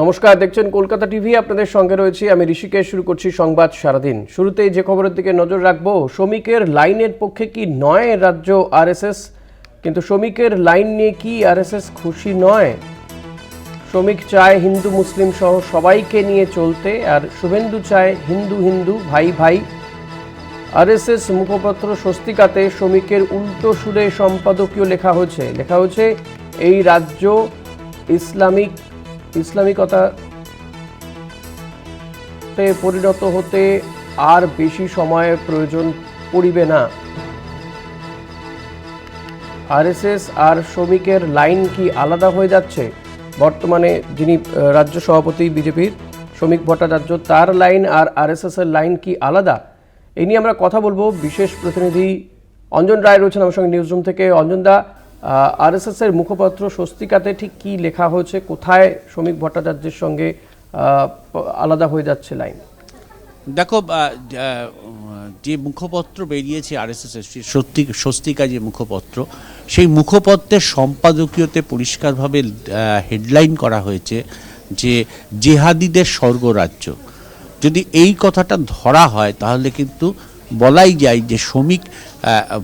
নমস্কার, দেখছেন কলকাতা টিভি, আপনাদের সঙ্গে রয়েছি আমি ঋষিকেশ, শুরু করছি সংবাদ সারাদিন। শুরুতেই যে খবরের দিকে নজর রাখব, শ্রমিকের লাইনের পক্ষে কি নয় রাজ্য আরএসএস? কিন্তু শ্রমিকের লাইন নিয়ে কি আরএসএস খুশি নয়? শ্রমিক চায় হিন্দু, মুসলিম সহ সবাইকে নিয়ে চলতে, আর শুভেন্দু চায় হিন্দু হিন্দু, ভাই ভাই। আরএসএস মুখপত্র স্বস্তিকাতে শ্রমিকের উল্টো সুরে সম্পাদকীয় লেখা হয়েছে। লেখা হয়েছে, এই রাজ্য ইসলামিক ইসলামিকতা তে পরিণত হতে আর বেশি সময়ের প্রয়োজন পড়িবে না। আরএসএস আর শ্রমিকের লাইন কি আলাদা হয়ে যাচ্ছে? বর্তমানে যিনি রাজ্য সভাপতি বিজেপির শ্রমিক ভট্টাচার্য, তার লাইন আর আরএসএস এর লাইন কি আলাদা? এই নিয়ে আমরা কথা বলব। বিশেষ প্রতিনিধি অঞ্জন রায় রয়েছেন আমার সঙ্গে নিউজরুম থেকে। অঞ্জনদা আরএসএস এর মুখপাত্র স্বস্তিকাতে ঠিক কি লেখা হয়েছে? কোথায় শ্রমিক ভট্টাচার্যের সঙ্গে আলাদা হয়ে যাচ্ছে লাইন? দেখো যে মুখপত্র বেরিয়েছে আর এস এস সত্যি, স্বস্তিকা যে মুখপত্র, সেই মুখপত্রের সম্পাদকীয়তে পরিষ্কারভাবে হেডলাইন করা হয়েছে যে জেহাদিদের স্বর্গরাজ্য। যদি এই কথাটা ধরা হয়, তাহলে কিন্তু বলাই যায় যে শ্রমিক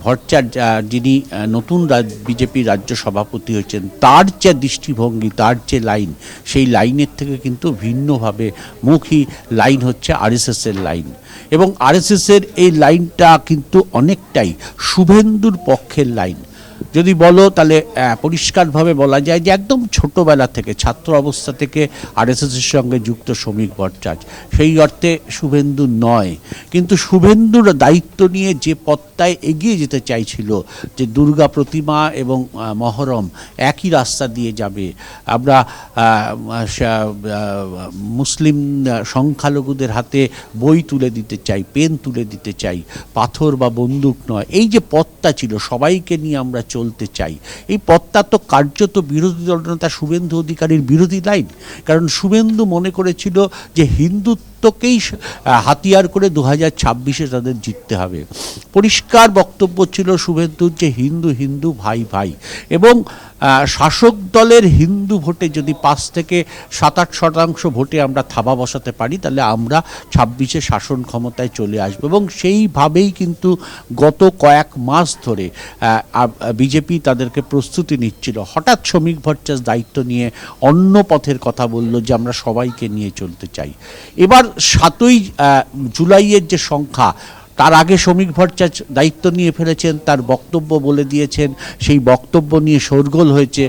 ভট্টাচার্য যিনি নতুন বিজেপি রাজ্য সভাপতি হয়েছেন, তার যে দৃষ্টিভঙ্গি, তার যে লাইন, সেই লাইনের থেকে কিন্তু ভিন্নভাবে মুখী লাইন হচ্ছে আরএসএসের লাইন। এবং আরএসএসের এই লাইনটা কিন্তু অনেকটাই শুভেন্দুর পক্ষের লাইন। যদি বলো তাহলে পরিষ্কারভাবে বলা যায় যে একদম ছোটোবেলা থেকে, ছাত্র অবস্থা থেকে আরএসএসের সঙ্গে যুক্ত শ্রমিক ভট্টাচার্য। সেই অর্থে শুভেন্দু নয়। কিন্তু শুভেন্দুর দায়িত্ব নিয়ে যে পথটায় এগিয়ে যেতে চাইছিল, যে দুর্গা প্রতিমা এবং মহরম একই রাস্তা দিয়ে যাবে, আমরা মুসলিম সংখ্যালঘুদের হাতে বই তুলে দিতে চাই, পেন তুলে দিতে চাই, পাথর বা বন্দুক নয়, এই যে পথটা ছিল, সবাইকে নিয়ে আমরা চলতে চাই। এই পথটা তো কার্যত বিরোধী দল দলনেতা শুভেন্দু অধিকারীর বিরোধী লাইন। কারণ শুভেন্দু মনে করেছিল যে হিন্দুত্বকেই হাতিয়ার করে দু হাজার ছাব্বিশে তাদের জিততে হবে। পরিষ্কার বক্তব্য ছিল শুভেন্দুর যে হিন্দু হিন্দু ভাই ভাই। এবং শাসক দলের হিন্দু ভোটে যদি পাঁচ থেকে সাত আট শতাংশ ভোটে আমরা থাবা বসাতে পারি, তাহলে আমরা ছাব্বিশে শাসন ক্ষমতায় চলে আসব। এবং সেইভাবেই কিন্তু গত কয়েক মাস ধরে বিজেপি তাদেরকে প্রস্তুতি নিচ্ছিল। হঠাৎ শ্রমিক ভট্টাচার্য দায়িত্ব নিয়ে অন্য পথের কথা বলল যে আমরা সবাইকে নিয়ে চলতে চাই। এবার সাতই জুলাইয়ের যে সংখ্যা তার আগে শ্রমিক ভট্টাচার্য দায়িত্ব নিয়ে ফেলেছেন, তার বক্তব্য বলে দিয়েছেন, সেই বক্তব্য নিয়ে শোরগোল হয়েছে।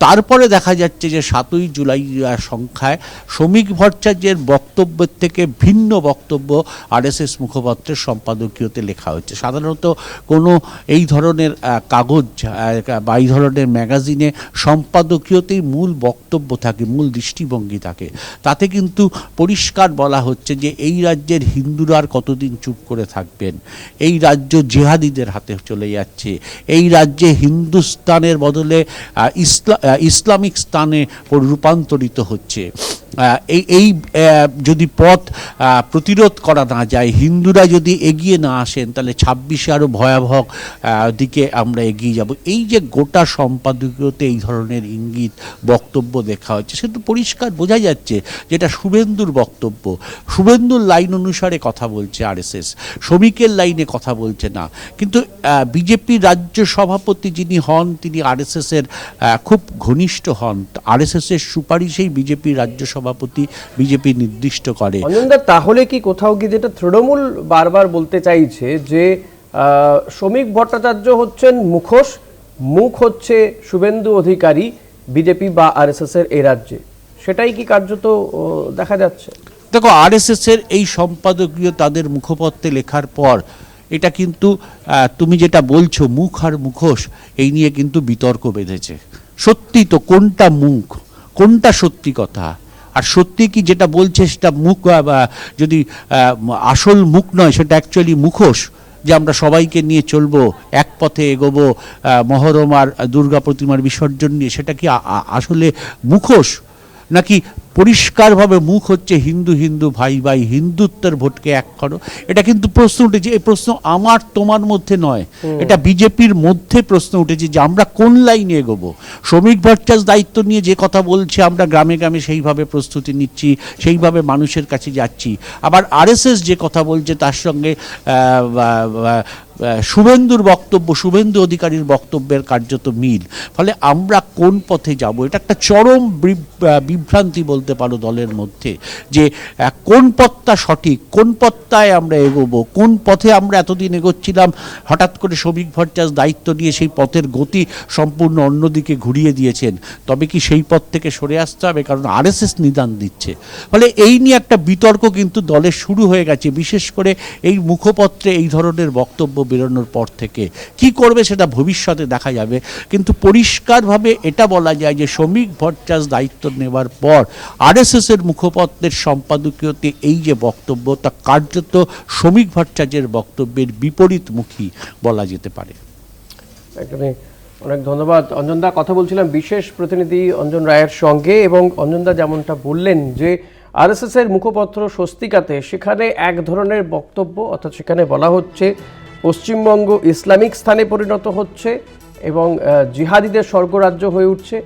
তারপরে দেখা যাচ্ছে যে সাতই জুলাই সংখ্যায় শ্রমিক ভট্টাচার্যের বক্তব্যের থেকে ভিন্ন বক্তব্য আরএসএস মুখপাত্রের সম্পাদকীয়তে লেখা হচ্ছে সাধারণত কোনো এই ধরনের কাগজ বা এই ধরনের ম্যাগাজিনে সম্পাদকীয়তেই মূল বক্তব্য থাকে মূল দৃষ্টিভঙ্গি থাকে। তাতে কিন্তু পরিষ্কার বলা হচ্ছে যে এই রাজ্যের হিন্দুরা আর কতদিন চুপ করে থাকবেন? এই রাজ্য জেহাদিদের হাতে চলে যাচ্ছে। এই রাজ্যে হিন্দুস্তানের বদলে আহ, ইসলা আহ, ইসলামিক স্থানে রূপান্তরিত হচ্ছে। এই এই যদি পথ প্রতিরোধ করা না যায়, হিন্দুরা যদি এগিয়ে না আসেন, তাহলে ছাব্বিশে আরও ভয়াবহ দিকে আমরা এগিয়ে যাব। এই যে গোটা সম্পাদকীয়তে এই ধরনের ইঙ্গিত, বক্তব্য দেখা হচ্ছে সে তো পরিষ্কার বোঝা যাচ্ছে যেটা শুভেন্দুর বক্তব্য। শুভেন্দুর লাইন অনুসারে কথা বলছে আরএসএস, শ্রমিকের লাইনে কথা বলছে না। কিন্তু বিজেপি রাজ্য সভাপতি যিনি হন, তিনি আরএসএসের খুব ঘনিষ্ঠ হন। আরএসএসের সুপারিশেই বিজেপি রাজ্য সভাপতি বিজেপি নির্দিষ্ট করে। তাহলে কি কোথাও কি যেটা তৃণমূল বারবার বলতে চাইছে যে শ্রমিক ভট্টাচার্য হচ্ছেন মুখোশ মুখ হচ্ছে শুভেন্দু অধিকারী বিজেপি বা আরএসএস এর এই রাজ্যে। সেটাই কি কার্যত দেখা যাচ্ছে? দেখো আরএসএস এর এই সম্পাদকীয় তাদের মুখপত্রে লেখার পর এটা কিন্তু তুমি যেটা বলছো মুখ আর মুখোশ এই নিয়ে কিন্তু বিতর্ক বেঁধেছে। সত্যি তো কোনটা মুখ, কোনটা সত্যি কথা? আর সত্যি কি যেটা বলছে সেটা মুখ যদি আসল মুখ নয়, সেটা অ্যাকচুয়ালি মুখোশ, যে আমরা সবাইকে নিয়ে চলবো, এক পথে এগোবো মহরম আর দুর্গা প্রতিমার বিসর্জন নিয়ে, সেটা কি আসলে মুখোশ? নাকি পরিষ্কারভাবে মুখ হচ্ছে হিন্দু হিন্দু ভাই ভাই হিন্দুত্বের ভোটকে এক করো এটা কিন্তু প্রশ্ন উঠেছে। এই প্রশ্ন আমার তোমার মধ্যে নয়। এটা বিজেপির মধ্যে প্রশ্ন উঠেছে যে আমরা কোন লাইনে এগোবো? শ্রমিক ভট্টাচার্য দায়িত্ব নিয়ে যে কথা বলছে আমরা গ্রামে গ্রামে সেইভাবে প্রস্তুতি নিচ্ছি সেইভাবে মানুষের কাছে যাচ্ছি। আবার আরএসএস যে কথা বলছে তার সঙ্গে শুভেন্দুর বক্তব্য শুভেন্দু অধিকারীর বক্তব্যের কার্যত মিল। ফলে আমরা কোন পথে যাব? এটা একটা চরম বিভ্রান্তি বলতে পারো দলের মধ্যে, যে কোন পথটা সঠিক, কোন পথটায় আমরা এগোবো, কোন পথে আমরা এতদিন এগোচ্ছিলাম, হঠাৎ করে শ্রমিক ভট্টাচার্য দায়িত্ব নিয়ে সেই পথের গতি সম্পূর্ণ অন্যদিকে ঘুরিয়ে দিয়েছেন, তবে কি সেই পথ থেকে সরে আসতে হবে? কারণ আরএসএস নিদান দিচ্ছে। ফলে এই নিয়ে একটা বিতর্ক কিন্তু দলের শুরু হয়ে গেছে, বিশেষ করে এই মুখপত্রে এই ধরনের বক্তব্য বেরোনোর পর থেকে। কি করবে সেটা ভবিষ্যতে দেখা যাবে, কিন্তু পরিষ্কারভাবে এটা বলা যায় যে শ্রমিক ভট্টাচার্য দায়িত্ব নেওয়ার পর আরএসএস এর মুখপত্রের সম্পাদকীয়তে এই যে বক্তব্য, তা কার্যত শ্রমিক ভট্টাচার্যের বক্তব্যের বিপরীতমুখী বলা যেতে পারে। অনেক ধন্যবাদ। অঞ্জনদা, কথা বলছিলাম বিশেষ প্রতিনিধি অঞ্জন রায়ের সঙ্গে এবং অঞ্জনদা যেমনটা বললেন যে আরএসএস এর মুখপত্র স্বস্তিকাতে সেখানে এক ধরনের বক্তব্য, অর্থাৎ সেখানে বলা হচ্ছে পশ্চিমবঙ্গ ইসলামিক স্থানে পরিণত হচ্ছে এবং জিহাদিদের স্বর্গরাজ্য হয়ে উঠছে।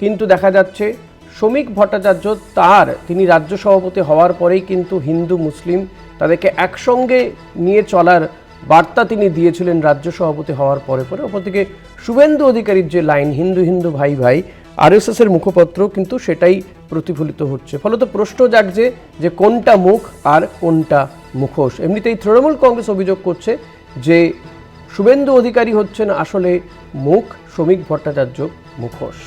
কিন্তু দেখা যাচ্ছে শ্রমিক ভট্টাচার্য তার, তিনি রাজ্য সভাপতি হওয়ার পরেই কিন্তু হিন্দু, মুসলিম তাদেরকে একসঙ্গে নিয়ে চলার বার্তা তিনি দিয়েছিলেন রাজ্য সভাপতি হওয়ার পরে পরে। অপরদিকে শুভেন্দু অধিকারীর যে লাইন, হিন্দু হিন্দু ভাই ভাই আরএসএস এর মুখপত্র কিন্তু সেটাই প্রতিফলিত হচ্ছে। ফলত প্রশ্ন জাগছে যে কোনটা মুখ আর কোনটা মুখোশ। এমনিতেই তৃণমূল কংগ্রেস অভিযোগ করছে যে শুভেন্দু অধিকারী হচ্ছেন আসলে মুখ, শ্রমিক ভট্টাচার্য মুখোশ।